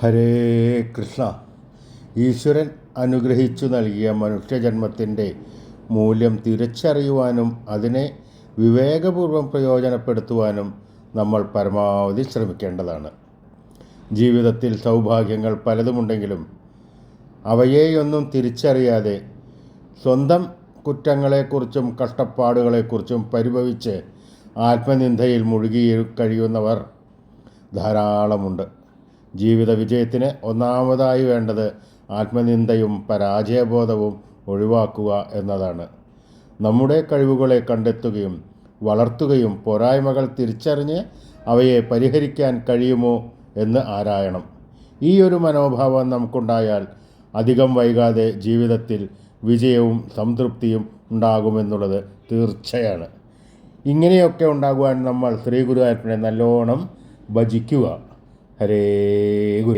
ഹരേ കൃഷ്ണ. ഈശ്വരൻ അനുഗ്രഹിച്ചു നൽകിയ മനുഷ്യജന്മത്തിന്റെ മൂല്യം തിരിച്ചറിയുവാനും അതിനെ വിവേകപൂർവം പ്രയോജനപ്പെടുത്തുവാനും നമ്മൾ പരമാവധി ശ്രമിക്കേണ്ടതാണ്. ജീവിതത്തിൽ സൗഭാഗ്യങ്ങൾ പലതുമുണ്ടെങ്കിലും അവയെയൊന്നും തിരിച്ചറിയാതെ സ്വന്തം കുറ്റങ്ങളെക്കുറിച്ചും കഷ്ടപ്പാടുകളെക്കുറിച്ചും പരിഭവിച്ച് ആത്മനിന്ദയിൽ മുഴുകി കഴിയുന്നവർ ധാരാളമുണ്ട്. ജീവിത വിജയത്തിന് ഒന്നാമതായി വേണ്ടത് ആത്മനിന്ദയും പരാജയബോധവും ഒഴിവാക്കുക എന്നതാണ്. നമ്മുടെ കഴിവുകളെ കണ്ടെത്തുകയും വളർത്തുകയും പോരായ്മകൾ തിരിച്ചറിഞ്ഞ് അവയെ പരിഹരിക്കാൻ കഴിയുമോ എന്ന് ആരായണം. ഈ ഒരു മനോഭാവം നമുക്കുണ്ടായാൽ അധികം വൈകാതെ ജീവിതത്തിൽ വിജയവും സംതൃപ്തിയും ഉണ്ടാകുമെന്നുള്ളത് തീർച്ചയാണ്. ഇങ്ങനെയൊക്കെ ഉണ്ടാകുവാൻ നമ്മൾ ശ്രീ ഗുരുവായൂരപ്പനെ നല്ലോണം ഭജിക്കുക. हरे गुरु